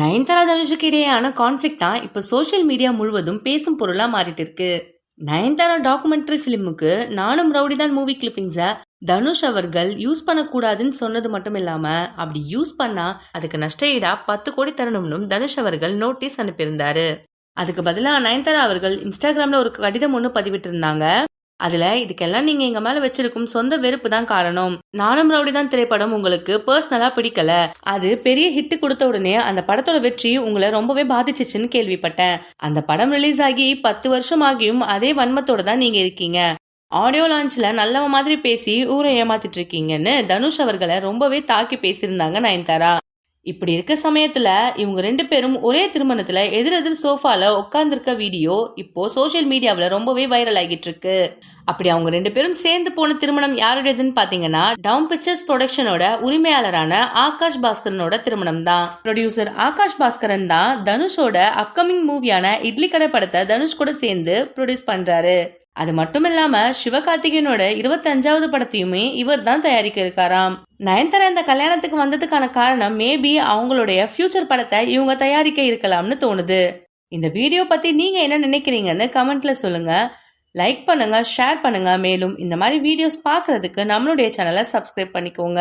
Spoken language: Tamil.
நயன்தாரா தனுஷுக்கு இடையேயான கான்ஃப்ளிக் தான் இப்போ சோஷியல் மீடியா முழுவதும் பேசும் பொருளாக மாறிட்டு இருக்கு. நயன்தாரா டாக்குமெண்ட்ரி ஃபிலிமுக்கு நானும் ரவுடி தான் மூவி கிளிப்பிங்ஸை தனுஷ் அவர்கள் யூஸ் பண்ணக்கூடாதுன்னு சொன்னது மட்டும் இல்லாமல் அப்படி யூஸ் பண்ணா அதுக்கு நஷ்டஈடா பத்து கோடி தரணும்னு தனுஷ் அவர்கள் நோட்டீஸ் அனுப்பியிருந்தாரு. அதுக்கு பதிலாக நயன்தாரா அவர்கள் இன்ஸ்டாகிராமில் ஒரு கடிதம் ஒன்று பதிவிட்டிருந்தாங்க. அதுல இதுக்கெல்லாம் நீங்க எங்க மேல வச்சிருக்கும் சொந்த வெறுப்பு தான் காரணம். நானும் ரவுடி தான் திரைப்படம் உங்களுக்கு பர்சனலா பிடிக்கல. அது பெரிய ஹிட் கொடுத்த உடனே அந்த படத்தோட வெற்றி உங்களை ரொம்பவே பாதிச்சிச்சுன்னு கேள்விப்பட்டேன். அந்த படம் ரிலீஸ் ஆகி பத்து வருஷம் ஆகியும் அதே வன்மத்தோட தான் நீங்க இருக்கீங்க. ஆடியோ லான்ச்ல நல்லவ மாதிரி பேசி ஊரை ஏமாத்திட்டு இருக்கீங்கன்னு தனுஷ் அவர்களை ரொம்பவே தாக்கி பேசியிருந்தாங்க நயன்தாரா. இப்படி இருக்க சமயத்துல இவங்க ரெண்டு பேரும் ஒரே திருமணத்துல எதிரெதிர் சோஃபால உட்கார்ந்துருக்க வீடியோ இப்போ சோஷியல் மீடியாவில் ரொம்பவே வைரல் ஆகிட்டு இருக்கு. அப்படி அவங்க ரெண்டு பேரும் சேர்ந்து போன திருமணம் யாருடையதுன்னு பாத்தீங்கன்னா டவுன் பிக்சர்ஸ் ப்ரொடக்ஷனோட உரிமையாளரான ஆகாஷ் பாஸ்கரனோட திருமணம் தான் ப்ரொடியூசர் ஆகாஷ் பாஸ்கரன் தான் தனுஷோட அப்கமிங் மூவியான இட்லி கடை படத்தை தனுஷ் கூட சேர்ந்து ப்ரொடியூஸ் பண்றாரு. அது மட்டும் இல்லாம சிவகார்த்திகேயனோட இருபத்தஞ்சாவது படத்தையுமே இவர் தான் தயாரிக்க இருக்காராம் நயன்தாரா இந்த கல்யாணத்துக்கு வந்ததுக்கான காரணம் மேபி அவங்களுடைய ஃபியூச்சர் படத்தை இவங்க தயாரிக்க இருக்கலாம்னு தோணுது. இந்த வீடியோ பத்தி நீங்க என்ன நினைக்கிறீங்கன்னு கமெண்ட்ல சொல்லுங்க. லைக் பண்ணுங்க ஷேர் பண்ணுங்கள் மேலும் இந்த மாதிரி வீடியோஸ் பார்க்குறதுக்கு நம்மளுடைய சேனலை சப்ஸ்கிரைப் பண்ணிக்கோங்க.